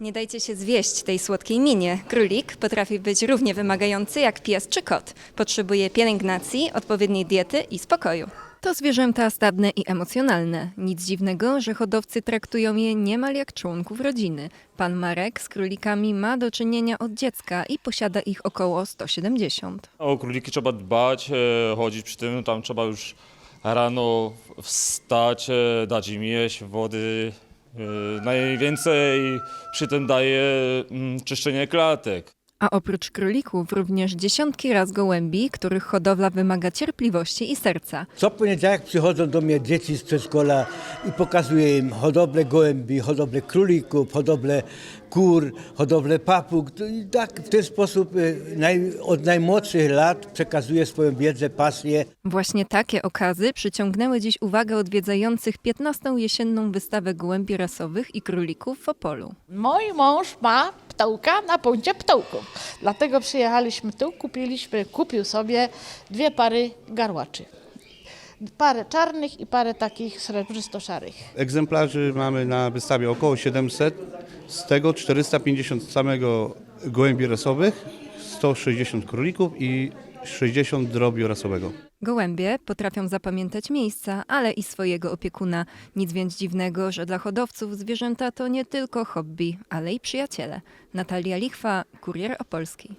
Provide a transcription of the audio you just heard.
Nie dajcie się zwieść tej słodkiej minie. Królik potrafi być równie wymagający jak pies czy kot. Potrzebuje pielęgnacji, odpowiedniej diety i spokoju. To zwierzęta stadne i emocjonalne. Nic dziwnego, że hodowcy traktują je niemal jak członków rodziny. Pan Marek z królikami ma do czynienia od dziecka i posiada ich około 170. O króliki trzeba dbać, e, chodzić przy tym, tam trzeba już rano wstać, e, dać im jeść, wody. E, Najwięcej przy tym daje mm, czyszczenie klatek. A oprócz królików również dziesiątki raz gołębi, których hodowla wymaga cierpliwości i serca. Co poniedziałek przychodzą do mnie dzieci z przedszkola i pokazuję im hodowlę gołębi, hodowlę królików, hodowlę kur, hodowlę papug. I tak w ten sposób y, naj, od najmłodszych lat przekazuję swoją wiedzę, pasję. Właśnie takie okazy przyciągnęły dziś uwagę odwiedzających 15. jesienną wystawę gołębi rasowych i królików w Opolu. Mój mąż ma ptołka na punkcie ptołków. Dlatego przyjechaliśmy tu, kupiliśmy, kupił sobie dwie pary garłaczy. Parę czarnych i parę takich srebrzysto-szarych. Egzemplarzy mamy na wystawie około 700, z tego 450 samego gołębi rasowych, 160 królików i 60 drobiu rasowego. Gołębie potrafią zapamiętać miejsca, ale i swojego opiekuna. Nic więc dziwnego, że dla hodowców zwierzęta to nie tylko hobby, ale i przyjaciele. Natalia Lichwa, Kurier Opolski.